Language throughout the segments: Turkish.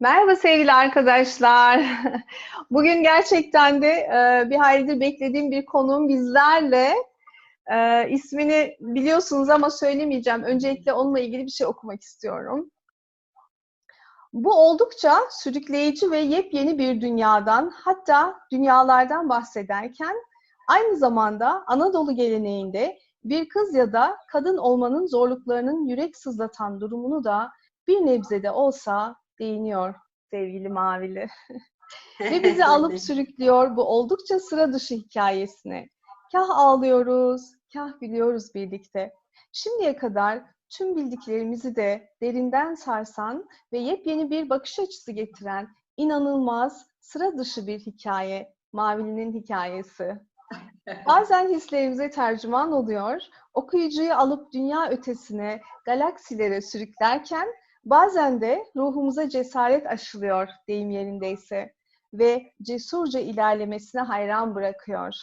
Merhaba sevgili arkadaşlar. Bugün gerçekten de e, bir haylidir beklediğim bir konuğum bizlerle. E, ismini biliyorsunuz ama söylemeyeceğim. Öncelikle onunla ilgili bir şey okumak istiyorum. Bu oldukça sürükleyici ve yepyeni bir dünyadan, hatta dünyalardan bahsederken aynı zamanda Anadolu geleneğinde bir kız ya da kadın olmanın zorluklarının yürek sızlatan durumunu da bir nebzede olsa değiniyor sevgili Mavili. Ve bizi alıp sürüklüyor bu oldukça sıra dışı hikayesine. Kah ağlıyoruz, kah gülüyoruz birlikte. Şimdiye kadar tüm bildiklerimizi de derinden sarsan ve yepyeni bir bakış açısı getiren inanılmaz, sıra dışı bir hikaye. Mavili'nin hikayesi. Bazen hislerimize tercüman oluyor, okuyucuyu alıp dünya ötesine, galaksilere sürüklerken Bazen de ruhumuza cesaret aşılıyor deyim yerindeyse ve cesurca ilerlemesine hayran bırakıyor.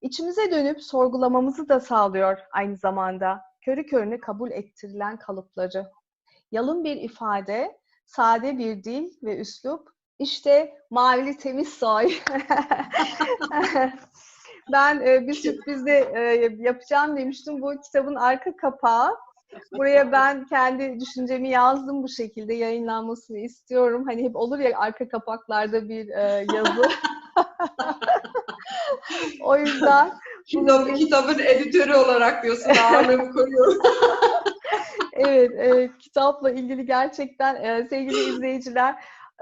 İçimize dönüp sorgulamamızı da sağlıyor aynı zamanda körü körüne kabul ettirilen kalıpları. Yalın bir ifade, sade bir dil ve üslup, işte Mavili Temiz Soy. ben e, bir sürprizde e, yapacağım demiştim. Bu kitabın arka kapağı Buraya ben kendi düşüncemi yazdım bu şekilde yayınlanmasını istiyorum. Hani hep olur ya arka kapaklarda bir e, yazı. o yüzden Kitap, kitabın editörü olarak diyorsun ağırlığımı koyuyorum. evet, evet, kitapla ilgili gerçekten e, sevgili izleyiciler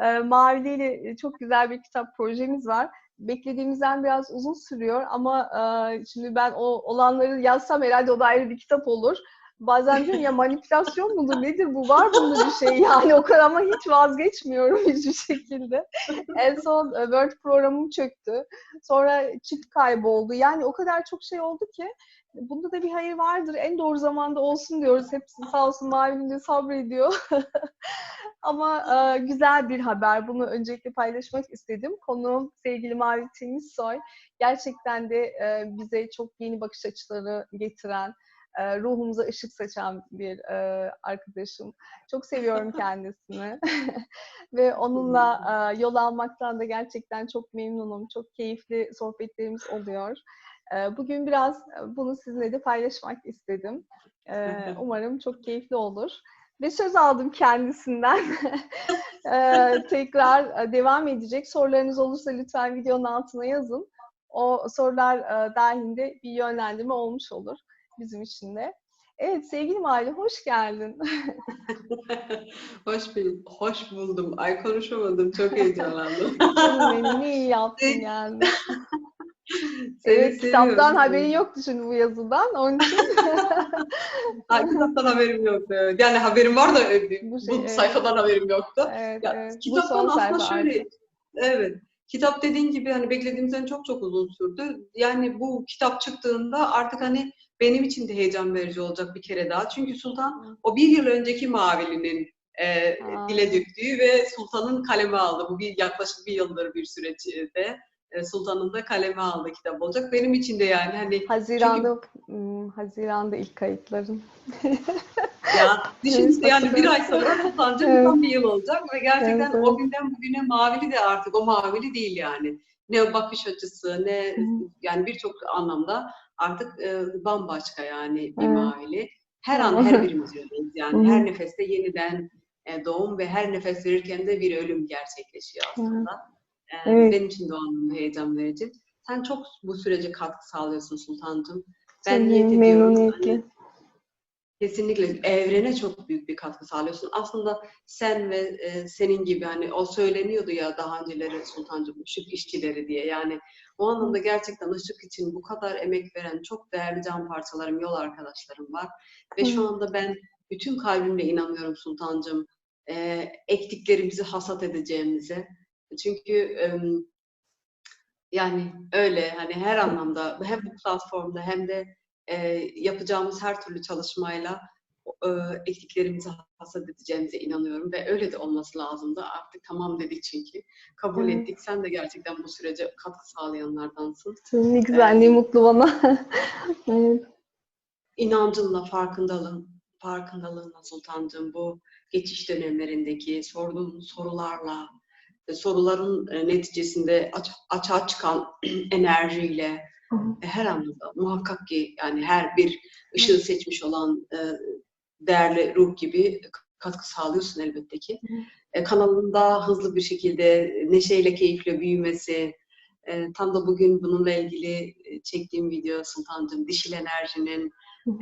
e, Mavili ile çok güzel bir kitap projemiz var. Beklediğimizden biraz uzun sürüyor ama e, şimdi ben o olanları yazsam herhalde o da ayrı bir kitap olur. Bazen diyorum ya manipülasyon mudur nedir bu var bunda bir şey yani o kadar ama hiç vazgeçmiyorum hiçbir şekilde. en son e, Word programım çöktü. Sonra çift kayboldu. Yani o kadar çok şey oldu ki bunda da bir hayır vardır. En doğru zamanda olsun diyoruz. Hepsi sağ olsun Mavi sabrediyor. Ama e, güzel bir haber. Bunu öncelikle paylaşmak istedim. Konuğum sevgili Mavi Temizsoy. Gerçekten de e, bize çok yeni bakış açıları getiren, e, ruhumuza ışık saçan bir e, arkadaşım. Çok seviyorum kendisini. Ve onunla e, yol almaktan da gerçekten çok memnunum. Çok keyifli sohbetlerimiz oluyor. E, bugün biraz bunu sizinle de paylaşmak istedim. E, umarım çok keyifli olur. Ve söz aldım kendisinden. tekrar devam edecek. Sorularınız olursa lütfen videonun altına yazın. O sorular e, dahilinde bir yönlendirme olmuş olur bizim için de. Evet sevgili Mali hoş geldin. hoş buldum. Hoş buldum. Ay konuşamadım. Çok heyecanlandım. Benim ne iyi yaptın geldin. evet, kitaptan haberin yoktu şimdi bu yazıdan. Onun için. ha, kitaptan haberim yoktu. Yani haberim var da bu, şey, bu evet. sayfadan haberim yoktu. Evet, ya, evet. Kitaptan aslında şöyle, artık. evet. Kitap dediğin gibi hani beklediğimizden çok çok uzun sürdü. Yani bu kitap çıktığında artık hani benim için de heyecan verici olacak bir kere daha. Çünkü Sultan o bir yıl önceki Mavili'nin e, dile döktüğü ve Sultan'ın kaleme aldı. Bu bir yaklaşık bir yıldır bir süreçte. E, Sultan'ın da kaleme aldı kitap olacak. Benim için de yani hani Haziran'da çünkü... hmm, Haziran'da ilk kayıtların. ya düşünsene yani bir ay sonra Sultan'ca evet. tam bir yıl olacak ve gerçekten evet, o günden bugüne Mavili de artık o Mavili değil yani. Ne bakış açısı ne hmm. yani birçok anlamda artık e, bambaşka yani bir evet. mavili. Her an her birimiz öyleyiz yani. Her nefeste yeniden e, doğum ve her nefes verirken de bir ölüm gerçekleşiyor aslında. E, evet. Benim için de o anlamda heyecan verici. Sen çok bu sürece katkı sağlıyorsun Sultancığım. Ben niyet ediyorum. Hani, kesinlikle evrene çok büyük bir katkı sağlıyorsun. Aslında sen ve e, senin gibi hani o söyleniyordu ya daha önceleri Sultancığım ışık işçileri diye. Yani o anlamda gerçekten ışık için bu kadar emek veren çok değerli can parçalarım, yol arkadaşlarım var. Ve şu anda ben bütün kalbimle inanıyorum Sultancığım. E, ektiklerimizi hasat edeceğimize. Çünkü e, yani öyle hani her anlamda hem bu platformda hem de e, yapacağımız her türlü çalışmayla e, ektiklerimizi hasat edeceğimize inanıyorum ve öyle de olması lazım da artık tamam dedik çünkü kabul evet. ettik. Sen de gerçekten bu sürece katkı sağlayanlardansın. Ne güzel, ne mutlu bana. evet. İnancınla, farkındalığın, farkındalığına Sultancığım bu geçiş dönemlerindeki sorduğun sorularla, e, soruların e, neticesinde aç, açığa çıkan enerjiyle Hı hı. e, her anlamda muhakkak ki yani her bir ışığı seçmiş olan e, değerli ruh gibi katkı sağlıyorsun elbette ki. Hı hı. E, kanalın daha hızlı bir şekilde neşeyle, keyifle büyümesi, e, tam da bugün bununla ilgili e, çektiğim video Sultancığım dişil enerjinin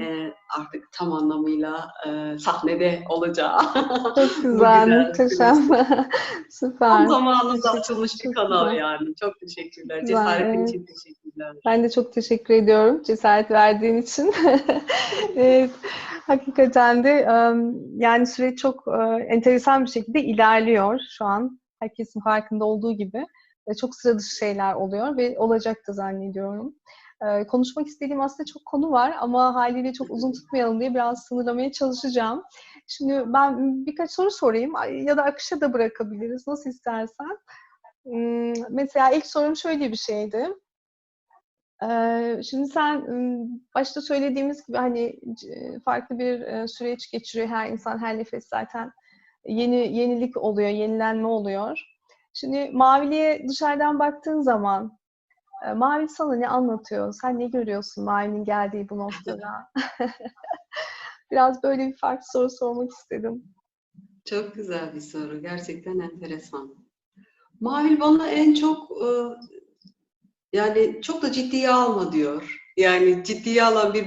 e, artık tam anlamıyla e, sahnede olacağı. Çok güzel, muhteşem. Süper. Tam zamanında Teşekkür- açılmış bir kanal güzel. yani. Çok teşekkürler. Cesaretin için teşekkürler. Ben de çok teşekkür ediyorum cesaret verdiğin için. evet, hakikaten de yani süreç çok enteresan bir şekilde ilerliyor şu an. Herkesin farkında olduğu gibi. Çok sıra dışı şeyler oluyor ve olacak da zannediyorum. Konuşmak istediğim aslında çok konu var ama haliyle çok uzun tutmayalım diye biraz sınırlamaya çalışacağım. Şimdi ben birkaç soru sorayım ya da akışa da bırakabiliriz nasıl istersen. Hmm, Mesela ilk sorum şöyle bir şeydi. Şimdi sen başta söylediğimiz gibi hani farklı bir süreç geçiriyor her insan her nefes zaten yeni yenilik oluyor, yenilenme oluyor. Şimdi maviliğe dışarıdan baktığın zaman e, mavi sana ne anlatıyor? Sen ne görüyorsun mavinin geldiği bu noktada? Biraz böyle bir farklı soru sormak istedim. Çok güzel bir soru. Gerçekten enteresan. Mahil bana en çok yani çok da ciddiye alma diyor. Yani ciddiye alan bir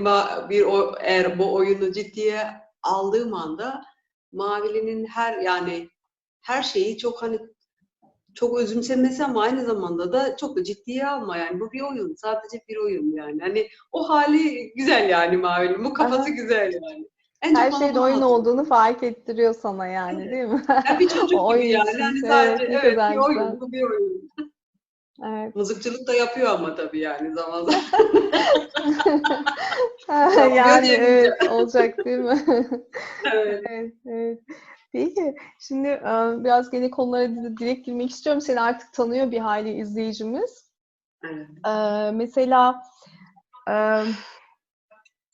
bir o, eğer bu oyunu ciddiye aldığım anda Mavili'nin her yani her şeyi çok hani çok özümsemesi ama aynı zamanda da çok da ciddiye alma yani bu bir oyun sadece bir oyun yani hani o hali güzel yani Mavili'nin bu kafası güzel yani. En Her bana oyun bunu olduğunu fark ettiriyor sana yani değil mi? Ya bir çocuk gibi yani. Hani Evet, sadece evet, bir oyun, bu bir oyun. Evet. Mızıkçılık da yapıyor ama tabii yani zaman zaman. yani evet olacak değil mi? evet. evet, evet. Peki şimdi e, biraz gene konulara di- direkt girmek istiyorum. Seni artık tanıyor bir hali izleyicimiz. evet. E, mesela e,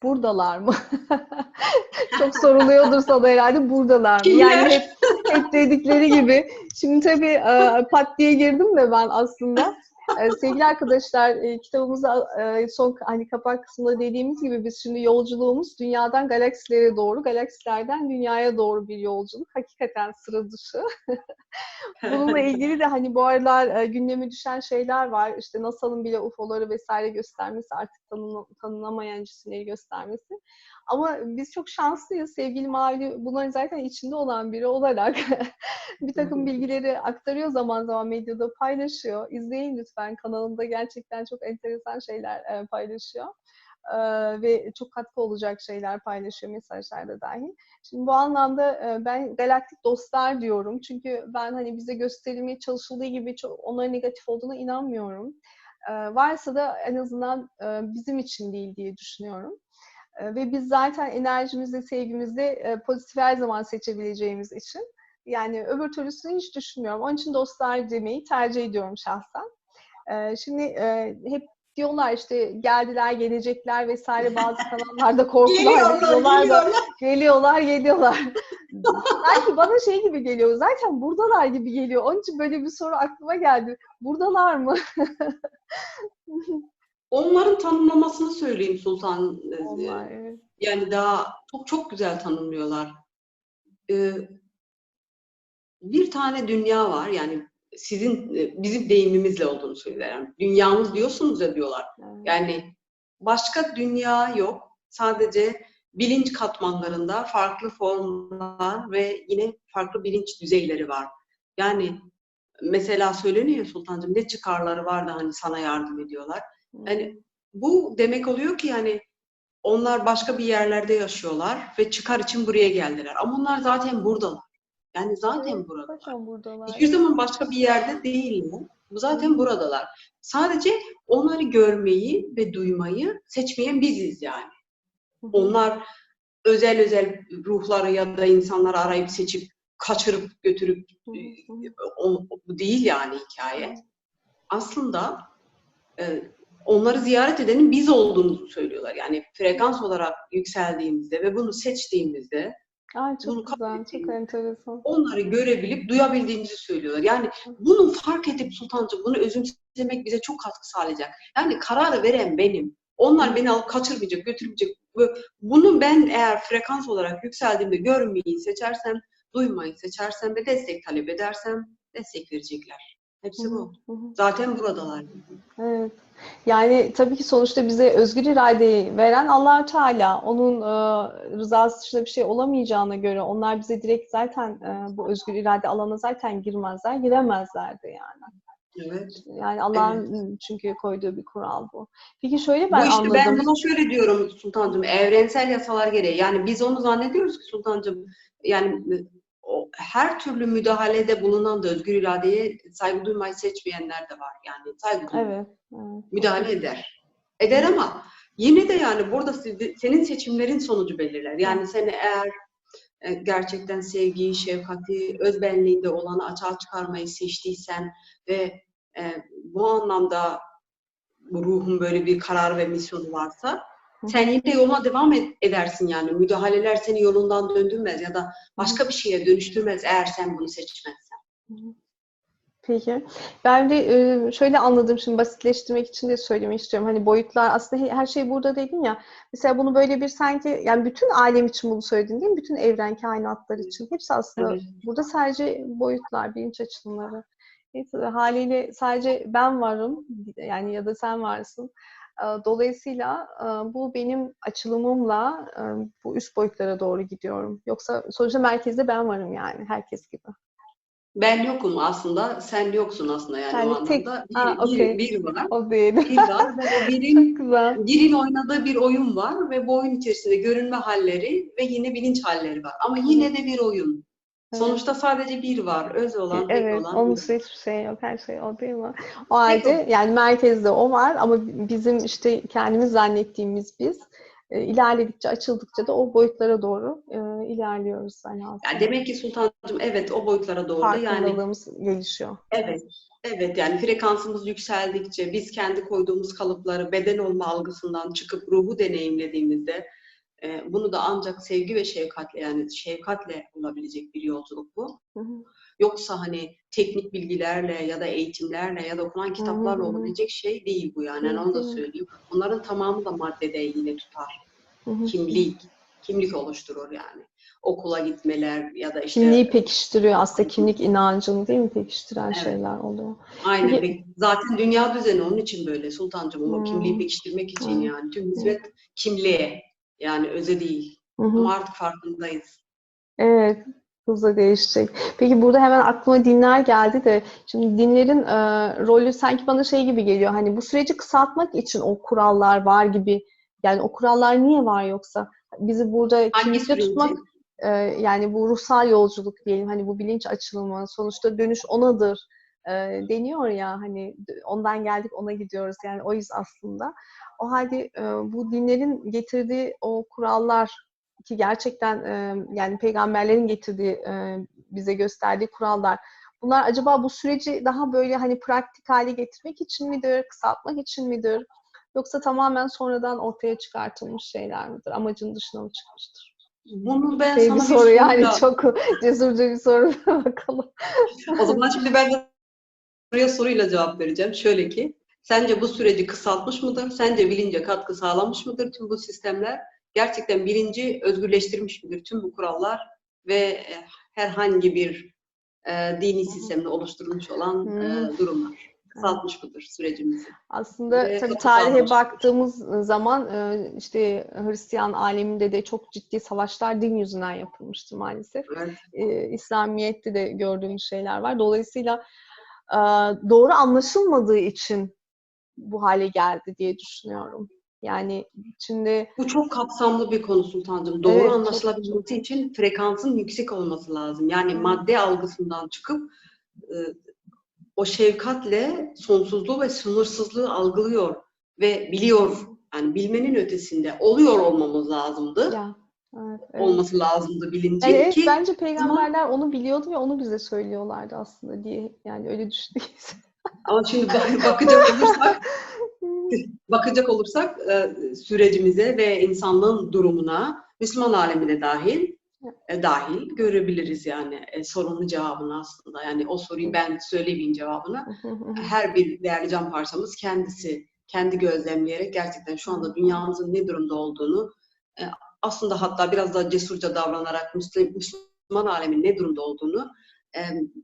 buradalar mı? Çok soruluyordur sana herhalde buradalar mı? Yani hep, hep dedikleri gibi. Şimdi tabii e, pat diye girdim de ben aslında. E, sevgili arkadaşlar e, kitabımızda e, son hani kapak kısmında dediğimiz gibi biz şimdi yolculuğumuz dünyadan galaksilere doğru, galaksilerden dünyaya doğru bir yolculuk. Hakikaten sıra dışı. Bununla ilgili de hani bu aralar e, gündeme düşen şeyler var. İşte NASA'nın bile UFO'ları vesaire göstermesi, artık tanına- tanınamayan cisimleri göstermesi. Ama biz çok şanslıyız. Sevgili Mavi bunların zaten içinde olan biri olarak bir takım bilgileri aktarıyor zaman zaman medyada paylaşıyor. İzleyin lütfen kanalında gerçekten çok enteresan şeyler e, paylaşıyor. E, ve çok katkı olacak şeyler paylaşıyor mesajlarda dahi. Şimdi bu anlamda e, ben galaktik dostlar diyorum. Çünkü ben hani bize gösterilmeye çalışıldığı gibi çok onların negatif olduğuna inanmıyorum. Varsa da en azından bizim için değil diye düşünüyorum. E, ve biz zaten enerjimizde, sevgimizde e, pozitif her zaman seçebileceğimiz için yani öbür türlüsünü hiç düşünmüyorum. Onun için dostlar demeyi tercih ediyorum şahsen. E, şimdi e, hep diyorlar işte geldiler, gelecekler vesaire bazı kanallarda korkular veriyorlar da geliyorlar, geliyorlar. Sanki bana şey gibi geliyor. Zaten buradalar gibi geliyor. Onun için böyle bir soru aklıma geldi. Buradalar mı? Onların tanımlamasını söyleyeyim Sultan. Ee, Onlar, evet. Yani daha çok çok güzel tanımlıyorlar. Ee, bir tane dünya var yani sizin e, bizim deyimimizle olduğunu söylerim. Dünyamız diyorsunuz ya diyorlar. evet. Yani başka dünya yok. Sadece bilinç katmanlarında farklı formlar ve yine farklı bilinç düzeyleri var. Yani mesela söyleniyor Sultancığım ne çıkarları var da hani sana yardım ediyorlar. Yani bu demek oluyor ki yani onlar başka bir yerlerde yaşıyorlar ve çıkar için buraya geldiler. Ama onlar zaten buradalar. Yani zaten Evet, burada. Zaten buradalar. Hiçbir zaman başka bir yerde değiller. Bu zaten buradalar. Sadece onları görmeyi ve duymayı seçmeyen biziz yani. Onlar özel özel ruhları ya da insanları arayıp seçip kaçırıp götürüp o- bu değil yani hikaye. Aslında e, onları ziyaret edenin biz olduğumuzu söylüyorlar. Yani frekans olarak yükseldiğimizde ve bunu seçtiğimizde Ay Bunu çok güzel, çok enteresan. onları görebilip duyabildiğimizi söylüyorlar. Yani bunu fark edip Sultancığım bunu özümsemek bize çok katkı sağlayacak. Yani kararı veren benim. Onlar beni alıp kaçırmayacak, götürmeyecek. Bunu ben eğer frekans olarak yükseldiğimde görmeyi seçersem, duymayı seçersem ve destek talep edersem destek verecekler. Hepsi bu. Zaten buradalar. Evet. Yani tabii ki sonuçta bize özgür iradeyi veren allah Teala. Onun e, rızası dışında bir şey olamayacağına göre onlar bize direkt zaten e, bu özgür irade alana zaten girmezler, giremezlerdi yani. Evet. Yani Allah'ın çünkü koyduğu bir kural bu. Peki şöyle ben bu işte anladım. ben buna şöyle diyorum Sultancığım, evrensel yasalar gereği. Yani biz onu zannediyoruz ki Sultancığım, yani her türlü müdahalede bulunan da özgür iradeye saygı duymayı seçmeyenler de var. Yani saygı duyuyor, Evet. evet. müdahale eder. Eder ama yine de yani burada senin seçimlerin sonucu belirler. Yani seni eğer e, gerçekten sevgiyi, şefkati, özbenliğinde olanı açığa çıkarmayı seçtiysen ve e, bu anlamda bu ruhun böyle bir karar ve misyonu varsa sen yine yoluna devam ed- edersin yani. Müdahaleler seni yolundan döndürmez ya da başka bir şeye dönüştürmez eğer sen bunu seçmezsen. Peki. Ben de şöyle anladım şimdi basitleştirmek için de söylemek istiyorum. Hani boyutlar aslında he- her şey burada dedin ya. Mesela bunu böyle bir sanki yani bütün alem için bunu söyledin değil mi? Bütün evren kainatlar için. Hepsi aslında Evet. burada sadece boyutlar, bilinç açılımları. Haliyle sadece ben varım yani ya da sen varsın. Dolayısıyla bu benim açılımımla bu üst boyutlara doğru gidiyorum. Yoksa sonuçta merkezde ben varım yani herkes gibi. Ben yokum aslında, sen yoksun aslında yani, Yani o tek- anlamda. Bir, Aa, bir, okey. bir var. O değil. Bir var ve o birin, birin oynadığı bir oyun var ve bu oyun içerisinde görünme halleri ve yine bilinç halleri var. Ama yine de bir oyun. Evet. Sonuçta sadece bir var. Öz olan, tek Evet, olan onun hiçbir şey yok. Her şey o değil mi? O halde yani merkezde o var ama bizim işte kendimiz zannettiğimiz biz e, ilerledikçe, açıldıkça da o boyutlara doğru e, ilerliyoruz. Aslında. Yani demek ki Sultancığım evet o boyutlara doğru da yani gelişiyor. Evet. Evet yani frekansımız yükseldikçe biz kendi koyduğumuz kalıpları beden olma algısından çıkıp ruhu deneyimlediğimizde e, bunu da ancak sevgi ve şefkatle yani şefkatle olabilecek bir yolculuk bu. Hı hı. Yoksa hani teknik bilgilerle ya da eğitimlerle ya da okunan kitaplarla hı. olabilecek şey değil bu yani. Yani onu da söyleyeyim. Bunların tamamı da maddede yine tutar. Hı hı. Kimlik, kimlik oluşturur yani. Okula gitmeler ya da işte Kimliği pekiştiriyor aslında kimlik inancını değil mi pekiştiren Evet. şeyler oluyor. Aynen. Peki- Zaten dünya düzeni onun için böyle Sultancığım. O Hmm. kimliği pekiştirmek için Hmm. yani. Tüm hizmet kimliğe. Yani öze değil. Hı hı. Ama artık farkındayız. Evet, hızla değişecek. Peki burada hemen aklıma dinler geldi de şimdi dinlerin e, rolü sanki bana şey gibi geliyor. Hani bu süreci kısaltmak için o kurallar var gibi. Yani o kurallar niye var yoksa? Bizi burada süreci? tutmak e, yani bu ruhsal yolculuk diyelim hani bu bilinç açılımı sonuçta dönüş onadır e, deniyor ya hani ondan geldik ona gidiyoruz yani oyuz aslında. O halde e, bu dinlerin getirdiği o kurallar ki gerçekten e, yani peygamberlerin getirdiği e, bize gösterdiği kurallar bunlar acaba bu süreci daha böyle hani pratik hale getirmek için midir, kısaltmak için midir? Yoksa tamamen sonradan ortaya çıkartılmış şeyler midir? Amacın dışına mı çıkmıştır? Bunu ben Şey sana bir soru yani çok cesurca bir soru bakalım. O zaman şimdi ben de soruya soruyla cevap vereceğim. Şöyle ki, sence bu süreci kısaltmış mıdır? Sence bilince katkı sağlamış mıdır tüm bu sistemler? Gerçekten bilinci özgürleştirmiş midir tüm bu kurallar ve e, herhangi bir e, dini sistemle oluşturulmuş olan e, durumlar? Kısaltmış mıdır sürecimizi? Aslında Ve tabii tarihe baktığımız zaman e, işte Hristiyan aleminde de çok ciddi savaşlar din yüzünden yapılmıştır maalesef. Evet. e, İslamiyet'te de gördüğümüz şeyler var. Dolayısıyla e, doğru anlaşılmadığı için bu hale geldi diye düşünüyorum. Yani içinde Bu çok kapsamlı bir konu Sultancığım. Doğru Evet, çok- anlaşılabilmesi için frekansın yüksek olması lazım. Yani Hı. madde algısından çıkıp e, o şefkatle sonsuzluğu ve sınırsızlığı algılıyor ve biliyor. Yani bilmenin ötesinde oluyor olmamız lazımdı. ya evet, evet. Olması lazımdı bilinci Evet, ki bence peygamberler onu biliyordu ve onu bize söylüyorlardı aslında diye yani öyle düşündüğünüz. Ama şimdi bak- bakacak olursak bakacak olursak e, sürecimize ve insanlığın durumuna Müslüman alemine dahil e, dahil görebiliriz yani e, sorunun cevabını aslında. Yani o soruyu ben söylemeyeyim cevabını. Her bir değerli can parçamız kendisi kendi gözlemleyerek gerçekten şu anda dünyamızın ne durumda olduğunu e, aslında hatta biraz daha cesurca davranarak Müslüman, alemin ne durumda olduğunu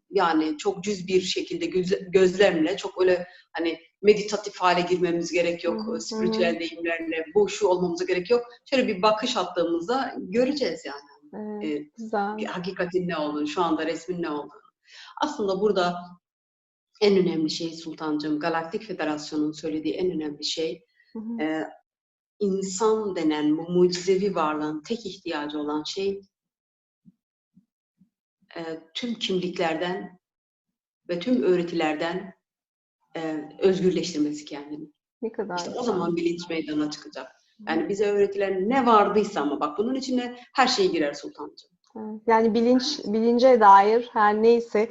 yani çok cüz bir şekilde göz- gözlemle çok öyle hani meditatif hale girmemiz gerek yok. Spiritüel deyimlerle bu şu olmamıza gerek yok. Şöyle bir bakış attığımızda göreceğiz yani Evet, e, güzel. hakikatin ne olduğunu, şu anda resmin ne olduğunu. Aslında burada en önemli şey Sultancığım, Galaktik Federasyon'un söylediği en önemli şey Hı hı. e, insan denen bu mucizevi varlığın tek ihtiyacı olan şey e, tüm kimliklerden ve tüm öğretilerden e, özgürleştirmesi kendini. Ne kadar İşte o zaman bilinç meydana çıkacak. Yani bize öğretilen ne vardıysa ama bak bunun içine her şey girer Sultancığım. Yani bilinç, bilince dair her neyse.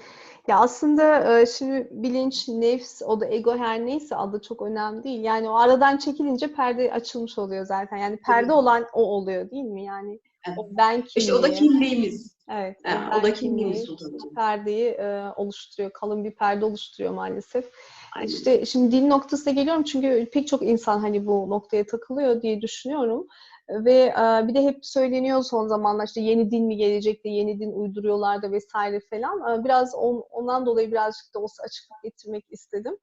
Ya aslında e, şimdi bilinç, nefs, o da ego her neyse adı çok önemli değil. Yani o aradan çekilince perde açılmış oluyor zaten. Yani perde olan o oluyor değil mi? Yani Evet. o ben kimliği. İşte o da kimliğimiz. Evet. Ben o da kimliğimiz kimliği Sultancığım. perdeyi e, oluşturuyor. Kalın bir perde oluşturuyor maalesef. Aynen. İşte şimdi dil noktasına geliyorum çünkü pek çok insan hani bu noktaya takılıyor diye düşünüyorum. Ve e, bir de hep söyleniyor son zamanlar işte yeni din mi gelecek de yeni din uyduruyorlar da vesaire falan. E, Biraz on- ondan dolayı birazcık da olsa açıklık getirmek istedim.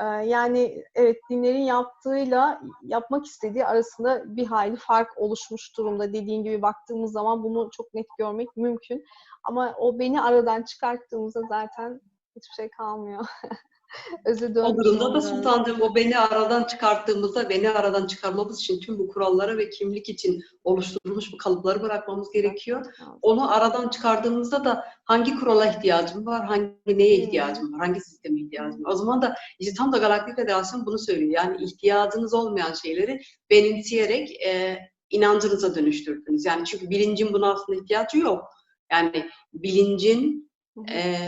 E, Yani evet dinlerin yaptığıyla yapmak istediği arasında bir hayli fark oluşmuş durumda. Dediğin gibi baktığımız zaman bunu çok net görmek mümkün. Ama o beni aradan çıkarttığımızda zaten hiçbir şey kalmıyor. Özü O durumda da. Sultancığım o beni aradan çıkarttığımızda beni aradan çıkarmamız için tüm bu kurallara ve kimlik için oluşturulmuş bu kalıpları bırakmamız gerekiyor. Onu aradan çıkardığımızda da hangi kurala ihtiyacım var, hangi neye ihtiyacım var, hangi sisteme ihtiyacım var. O zaman da işte tam da Galaktik Federasyon bunu söylüyor. Yani ihtiyacınız olmayan şeyleri benimseyerek e, inancınıza dönüştürdünüz. Yani çünkü bilincin buna aslında ihtiyacı yok. Yani bilincin e,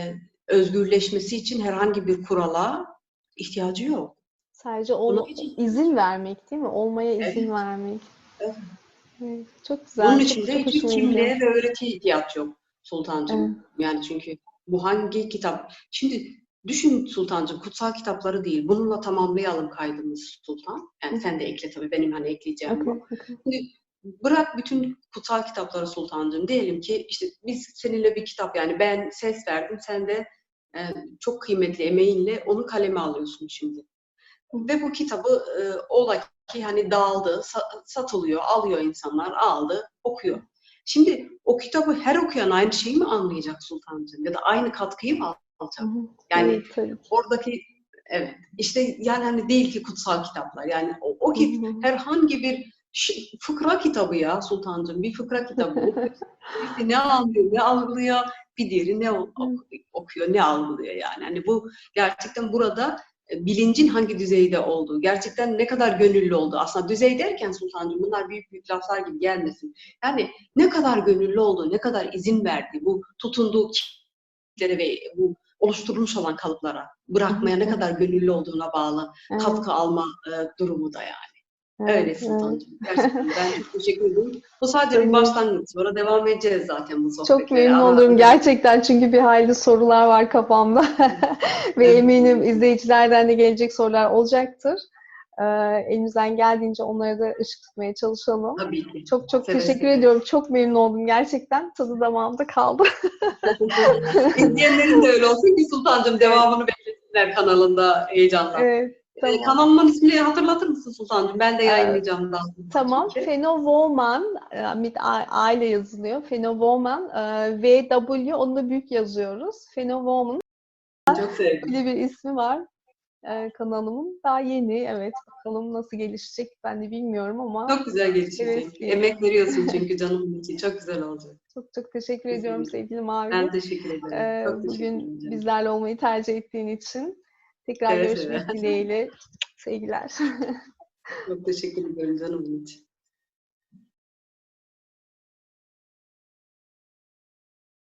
özgürleşmesi için herhangi bir kurala ihtiyacı yok. Sadece o Bunun için- izin vermek değil mi? Olmaya Evet. izin vermek. Evet. Evet, çok güzel. Bunun için de hiçbir kimliğe ve öğretiye ihtiyaç yok Sultancığım. Evet. Yani çünkü bu hangi kitap? Şimdi düşün Sultancığım kutsal kitapları değil. Bununla tamamlayalım kaydımız Sultan. Yani Hı. sen de ekle tabii benim hani ekleyeceğim. Okey, okey. Bırak bütün kutsal kitapları Sultancığım. Diyelim ki işte biz seninle bir kitap yani ben ses verdim sen de e, çok kıymetli emeğinle onu kaleme alıyorsun şimdi. Ve bu kitabı e, ola ki hani dağıldı, sa- satılıyor, alıyor insanlar, aldı, okuyor. Şimdi o kitabı her okuyan aynı şeyi mi anlayacak Sultancığım? Ya da aynı katkıyı mı alacak? Yani Evet, oradaki evet işte yani hani değil ki kutsal kitaplar. Yani o, o ki herhangi bir şey- fıkra kitabı ya Sultancığım. Bir fıkra kitabı. Birisi ne anlıyor, ne algılıyor, bir diğeri ne ok- okuyor, ne algılıyor yani. Hani bu gerçekten burada e, bilincin hangi düzeyde olduğu, gerçekten ne kadar gönüllü olduğu. Aslında düzey derken Sultancığım bunlar büyük büyük laflar gibi gelmesin. Yani ne kadar gönüllü olduğu, ne kadar izin verdiği, bu tutunduğu kitlere ve bu oluşturulmuş olan kalıplara bırakmaya ne kadar gönüllü olduğuna bağlı katkı alma e, durumu da yani. Öyle. Sultancığım. Gerçekten ben çok teşekkür ederim. Bu sadece bir başlangıç. Sonra devam edeceğiz zaten bu sohbetlere. Çok memnun olurum gerçekten çünkü bir hayli sorular var kafamda ve Evet. eminim izleyicilerden de gelecek sorular olacaktır. Ee, elimizden geldiğince onlara da ışık tutmaya çalışalım. Tabii ki. Çok çok Seve teşekkür seve. ediyorum. Çok memnun oldum gerçekten. Tadı damağımda kaldı. İzleyenlerin de öyle olsun ki Sultancığım devamını beklesinler kanalında heyecanla. Evet, Ee, tamam. kanalımın ismini hatırlatır mısın Sultancığım? Ben de yayınlayacağım daha sonra. Tamam. çünkü. Fenowoman, e, mit A, ile yazılıyor. Fenowoman, e, VW, onu da büyük yazıyoruz. Fenowoman, Çok sevdim. öyle bir ismi var e, kanalımın. Daha yeni, evet. Bakalım nasıl gelişecek ben de bilmiyorum ama Çok güzel gelişecek. Evet. Emek veriyorsun çünkü canımın için. Çok güzel olacak. çok çok teşekkür ediyorum sevgili Mavi. Ben teşekkür ederim. E, Çok teşekkür bugün ederim. bizlerle olmayı tercih ettiğin için. Tekrar Evet, görüşmek evet. dileğiyle. Sevgiler. Çok teşekkür ederim canımın için.